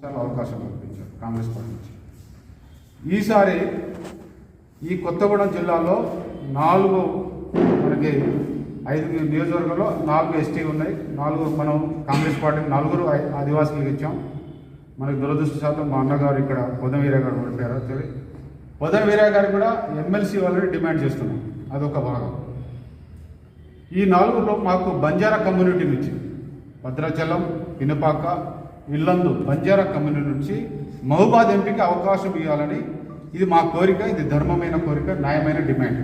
సార్లు అవకాశం కల్పించారు కాంగ్రెస్ పార్టీ నుంచి. ఈసారి ఈ కొత్తగూడెం జిల్లాలో నాలుగు మనకి ఐదు నియోజకవర్గంలో నాలుగు ఎస్టీ ఉన్నాయి నాలుగు మనం కాంగ్రెస్ పార్టీకి నలుగురు ఆదివాసులకు ఆదివాసీలకు ఇచ్చాం. మనకి దురదృష్టశాతం మా అన్నగారు ఇక్కడ పొదం వీరయ్య గారు ఓడిపోయారు తెలియదు పొదం గారు కూడా ఎమ్మెల్సీ వాళ్ళని డిమాండ్ చేస్తున్నాం అదొక భాగం. ఈ నాలుగులో మాకు బంజారా కమ్యూనిటీ నుంచి భద్రాచలం ఇనుపాక ఇల్లందు బంజారా కమ్యూనిటీ నుంచి మహబాద్ ఎంపీకి అవకాశం ఇవ్వాలని ఇది మా కోరిక ఇది ధర్మమైన కోరిక న్యాయమైన డిమాండ్.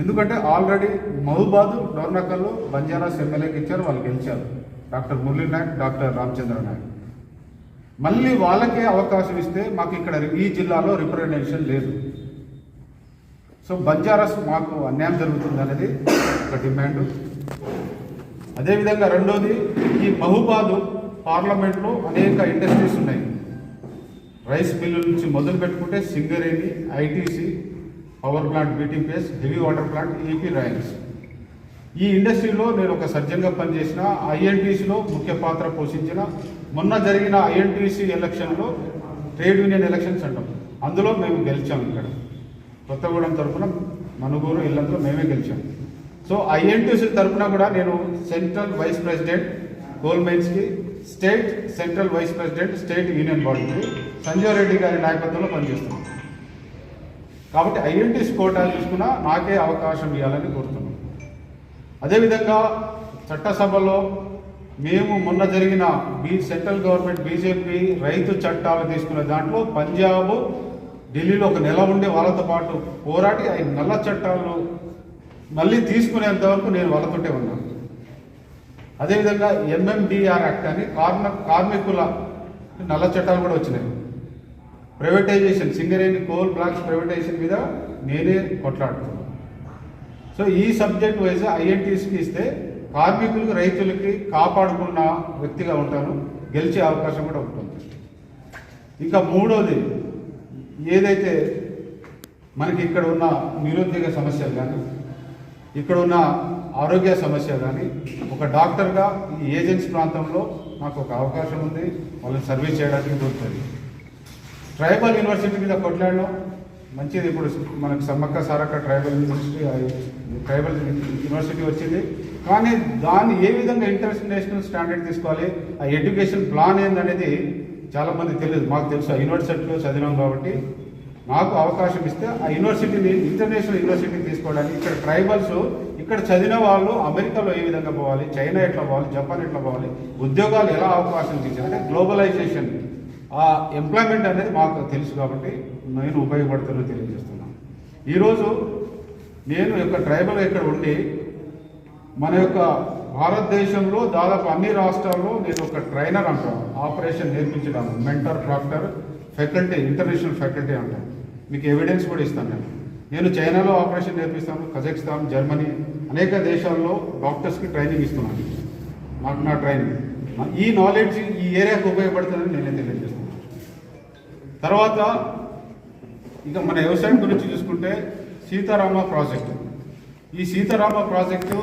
ఎందుకంటే ఆల్రెడీ మహబాద్ డోర్నకల్లో బంజారాస్ ఎమ్మెల్యేకి ఇచ్చారు వాళ్ళు గెలిచారు. Doctor Murali Naik doctor Ramachandra Naik. మళ్ళీ వాళ్ళకే అవకాశం ఇస్తే మాకు ఇక్కడ ఈ జిల్లాలో రిప్రజెంటేషన్ లేదు. సో బంజారాస్ మాకు అన్యాయం జరుగుతుంది అనేది ఒక డిమాండ్. అదేవిధంగా రెండోది ఈ మహుబాదు పార్లమెంట్లో అనేక ఇండస్ట్రీస్ ఉన్నాయి. రైస్ మిల్లు నుంచి మొదలు పెట్టుకుంటే Singareni ITC power plant BTPS heavy water plant EP రాయల్స్. ఈ ఇండస్ట్రీలో నేను ఒక సర్జన్గా పనిచేసిన ఐఎన్టీసీలో ముఖ్య పాత్ర పోషించిన మొన్న జరిగిన ఐఎన్టీసీ ఎలక్షన్లో ట్రేడ్ యూనియన్ ఎలక్షన్స్ అంటాం. అందులో మేము గెలిచాం ఇక్కడ. కొత్తగూడెం తరఫున మనుగూరు ఇల్లంతా మేమే గెలిచాం. సో ఐఎన్టీసీ తరఫున కూడా నేను central vice president gold మైన్స్కి state central vice president state union బాడీకి సంజయ్ రెడ్డి గారి నాయకత్వంలో పనిచేస్తున్నాం. కాబట్టి ఐఎన్టీసీ కోటాలు తీసుకున్నా నాకే అవకాశం ఇవ్వాలని కోరుతున్నాం. అదేవిధంగా చట్టసభలో మేము మొన్న జరిగిన బీ సెంట్రల్ గవర్నమెంట్ బీజేపీ రైతు చట్టాలు తీసుకున్న దాంట్లో పంజాబ్ ఢిల్లీలో ఒక నెల ఉండి వాళ్ళతో పాటు పోరాటి ఆ నల్ల చట్టాలు మళ్ళీ తీసుకునేంత వరకు నేను వాళ్ళతోటే ఉన్నాను. అదేవిధంగా ఎంఎండిఆర్ యాక్ట్ అని కార్మ కార్మికుల నల్ల చట్టాలు కూడా వచ్చినాయి. Privatisation Singareni coal blocks privatisation మీద నేనే కొట్లాడుతున్నాను సో ఈ సబ్జెక్ట్ వైజ్ ఐఎన్టీసీకి ఇస్తే కార్మికులకు రైతులకి కాపాడుకున్న వ్యక్తిగా ఉంటాను. గెలిచే అవకాశం కూడా ఉంటుంది. ఇంకా మూడోది ఏదైతే మనకి ఇక్కడ ఉన్న నిరుద్యోగ సమస్యలు కానీ ఇక్కడ ఉన్న ఆరోగ్య సమస్య కానీ ఒక డాక్టర్గా ఈ ఏజెన్సీ ప్రాంతంలో నాకు ఒక అవకాశం ఉంది. వాళ్ళని సర్వీస్ చేయడానికి దొరుకుతుంది. ట్రైబల్ యూనివర్సిటీ మీద కొట్లాడడం మంచిది. ఇప్పుడు మనకు Sammakka Sarakka tribal university tribal university వచ్చింది. కానీ దాన్ని ఏ విధంగా ఇంటర్నేషనల్ స్టాండర్డ్ తీసుకోవాలి? ఆ ఎడ్యుకేషన్ ప్లాన్ ఏందనేది చాలా మంది తెలియదు. మాకు తెలుసు. ఆ యూనివర్సిటీలో చదివాం కాబట్టి నాకు అవకాశం ఇస్తే ఆ యూనివర్సిటీని ఇంటర్నేషనల్ యూనివర్సిటీ తీసుకోవడానికి ఇక్కడ ట్రైబల్స్ ఇక్కడ చదివిన వాళ్ళు అమెరికాలో ఏ విధంగా పోవాలి చైనా ఎట్లా పోవాలి జపాన్ ఎట్లా పోవాలి ఉద్యోగాలు ఎలా అవకాశం ఇచ్చారు అంటే గ్లోబలైజేషన్ ఆ ఎంప్లాయ్మెంట్ అనేది మాకు తెలుసు కాబట్టి నేను ఉపయోగపడుతున్నా తెలియజేస్తున్నాను. ఈరోజు నేను యొక్క ట్రైబల్ ఇక్కడ ఉండి మన యొక్క భారతదేశంలో దాదాపు అన్ని రాష్ట్రాల్లో నేను ఒక ట్రైనర్ అంటాను. ఆపరేషన్ నేర్పించడానికి mentor doctor faculty international faculty అంటాను. మీకు ఎవిడెన్స్ కూడా ఇస్తాను నేను. నేను చైనాలో ఆపరేషన్ నేర్పిస్తాను కజకిస్తాన్ జర్మనీ అనేక దేశాల్లో డాక్టర్స్కి ట్రైనింగ్ ఇస్తున్నాను. నాకు నా ట్రైనింగ్. ఈ నాలెడ్జ్ ఈ ఏరియాకు ఉపయోగపడుతుందని నేనే తెలియజేస్తున్నాను. తర్వాత ఇక మన వ్యవసాయం గురించి చూసుకుంటే సీతారామ ప్రాజెక్టు. ఈ సీతారామ ప్రాజెక్టు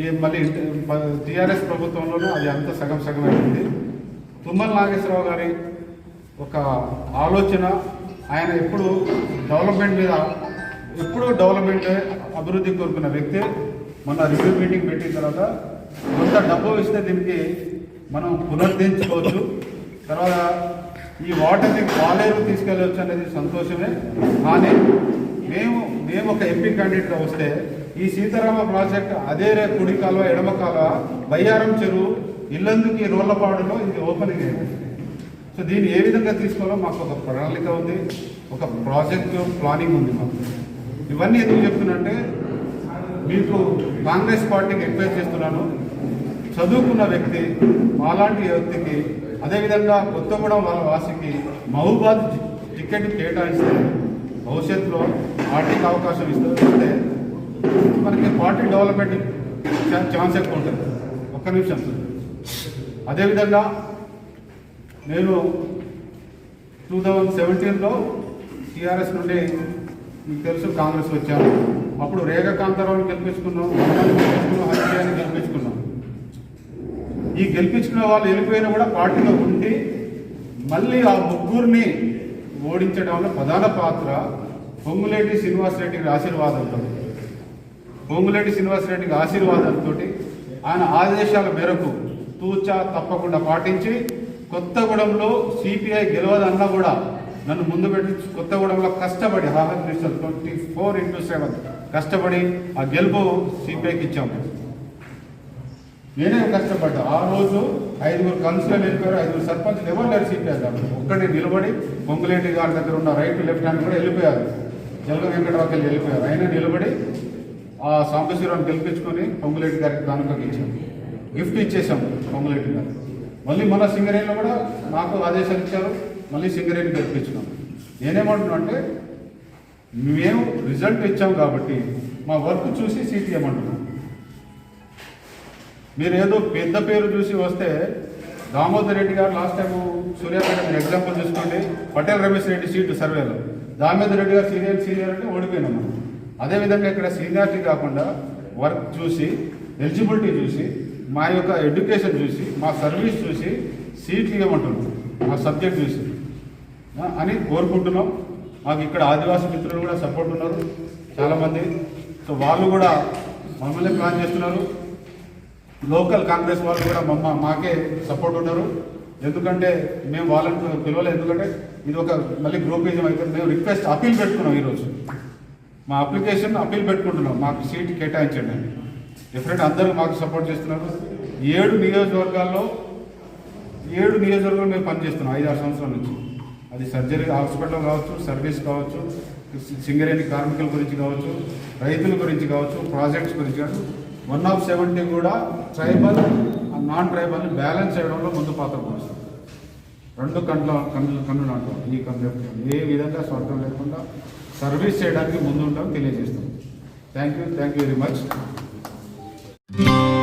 ఈ మళ్ళీ టీఆర్ఎస్ ప్రభుత్వంలోనూ అది అంత సగం సగం అయింది తుమ్మల నాగేశ్వరరావు గారి ఒక ఆలోచన ఆయన ఎప్పుడు డెవలప్మెంట్ మీద ఎప్పుడు డెవలప్మెంట్ అభివృద్ధి కోరుకున్న వ్యక్తి. మొన్న రివ్యూ మీటింగ్ పెట్టిన తర్వాత కొంత డబ్బు ఇస్తే దీనికి మనం పునరుద్ధరించుకోవచ్చు తర్వాత ఈ వాటర్ని పాలేరు తీసుకెళ్ళవచ్చు అనేది సంతోషమే. కానీ మేము మేము ఒక ఎంపీ క్యాండిడేట్గా వస్తే ఈ సీతారామ ప్రాజెక్ట్ అదే రే కుడి కాలువ ఎడమ కాలువ బయ్యారం చెరువు ఇల్లందుకి రోళ్ళపాడులో ఇది ఓపెనింగ్ అయింది సో దీన్ని ఏ విధంగా తీసుకోవాలో మాకు ఒక ప్రణాళిక ఉంది ఒక ప్రాజెక్ట్ ప్లానింగ్ ఉంది మాకు. ఇవన్నీ ఎందుకు చెప్తున్నంటే మీకు కాంగ్రెస్ పార్టీకి ఎంకరేజ్ చేస్తున్నాను. చదువుకున్న వ్యక్తి మాలాంటి వ్యక్తికి అదేవిధంగా కొత్తగూడెం వాళ్ళ వాసికి మహబూబాద్ టికెట్ కేటాయిస్తే భవిష్యత్తులో పార్టీకి అవకాశం ఇస్తే మనకి పార్టీ డెవలప్మెంట్ ఛాన్స్ ఎక్కువ ఉంటుంది. ఒక్క నిమిషం. అదేవిధంగా నేను టూ థౌజండ్ సెవెంటీన్లో టీఆర్ఎస్ నుండి మీకు తెలుసు కాంగ్రెస్ వచ్చాను. అప్పుడు రేఖ కాంతారావుని గెలిపించుకున్నాం వర్మని గెలిపించుకున్నాం. ఈ గెలిపించుకున్న వాళ్ళు వెళ్ళిపోయినా కూడా పార్టీలో ఉండి మళ్ళీ ఆ ముగ్గురిని ఓడించడంలో ప్రధాన పాత్ర పొంగులేటి శ్రీనివాసరెడ్డికి ఆశీర్వాదంతో. పొంగులేటి శ్రీనివాసరెడ్డికి ఆశీర్వాదంతో ఆయన ఆదేశాల మేరకు తూచా తప్పకుండా పాటించి కొత్తగూడెంలో సిపిఐ గెలవదన్నా కూడా నన్ను ముందు పెట్టి కొత్తగూడెంలో కష్టపడి half minister twenty four into seven. కష్టపడి ఆ గెలుపు సిపిఐకి ఇచ్చాము. నేనే కష్టపడ్డా? ఆ రోజు ఐదుగురు కౌన్సిలర్లు వెళ్ళిపోయారు. ఐదుగురు సర్పంచ్లు ఎవరు లేరు సిపిఐ ఒక్కడే నిలబడి పొంగులేటి గారి దగ్గర ఉన్న రైట్ లెఫ్ట్ హ్యాండ్ కూడా వెళ్ళిపోయారు. జలగ వెంకటరావుకి వెళ్ళి వెళ్ళిపోయారు. ఆయన నిలబడి ఆ సాంబశివరావుని గెలిపించుకొని పొంగులేటి గారికి కానుకకి ఇచ్చాము. గిఫ్ట్ ఇచ్చేసాము పొంగులేటి గారు మళ్ళీ మన సింగరేణిలో కూడా నాకు ఆదేశాలు ఇచ్చారు. మళ్ళీ సింగరేణి గెలిపించుకున్నాం. నేనేమంటున్నా అంటే మేము రిజల్ట్ ఇచ్చాం కాబట్టి మా వర్క్ చూసి సీట్ ఇవ్వమంటున్నాం మీరు ఏదో పెద్ద పేరు చూసి వస్తే దామోదర్ రెడ్డి గారు లాస్ట్ టైం సూర్యాపేట మీరు ఎగ్జాంపుల్ చూసుకోండి. పటేల్ రమేష్ రెడ్డి సీటు సర్వేలో. దామోదర్ రెడ్డి గారు సీనియర్ సీనియర్ అంటే ఓడిపోయినాం మనం. అదేవిధంగా ఇక్కడ సీనియారిటీ కాకుండా వర్క్ చూసి ఎలిజిబిలిటీ చూసి మా యొక్క ఎడ్యుకేషన్ చూసి మా సర్వీస్ చూసి సీట్లు ఇవ్వమంటున్నాం మా సబ్జెక్ట్ చూసి. అని కోరుకుంటున్నాం. మాకు ఇక్కడ ఆదివాసీ మిత్రులు కూడా సపోర్ట్ ఉన్నారు చాలామంది. సో వాళ్ళు కూడా మమ్మల్ని ప్లాన్ చేస్తున్నారు. లోకల్ కాంగ్రెస్ వాళ్ళు కూడా మమ్మ మాకే సపోర్ట్ ఉన్నారు. ఎందుకంటే మేము వాళ్ళని పిలవలేదు. ఎందుకంటే ఇది ఒక మళ్ళీ గ్రూపిజం అయితే మేము రిక్వెస్ట్ అప్పీల్ పెట్టుకున్నాం ఈరోజు. మా అప్లికేషన్ అప్పీల్ పెట్టుకుంటున్నాం. మాకు సీట్ కేటాయించండి అని. డిఫరెంట్ అందరూ మాకు సపోర్ట్ చేస్తున్నారు. ఏడు నియోజకవర్గాల్లో ఏడు నియోజకవర్గాలు మేము పనిచేస్తున్నాం ఐదు ఆరు సంవత్సరాల నుంచి. అది సర్జరీ హాస్పిటల్ కావచ్చు సర్వీస్ కావచ్చు సింగరేణి కార్మికుల గురించి కావచ్చు రైతుల గురించి కావచ్చు ప్రాజెక్ట్స్ గురించి కావచ్చు వన్ ఆఫ్ సెవెంటీ కూడా ట్రైబల్ నాన్ ట్రైబల్ బ్యాలెన్స్ చేయడంలో ముందు పాత్ర పోస్తుంది రెండు కండ్ల కన్ను కన్నులు అంటాం ఈ కన్సెప్ట్ ఏ విధంగా స్వార్థం లేకుండా సర్వీస్ చేయడానికి ముందు ఉంటాం తెలియజేస్తాం thank you thank you very much Thank you.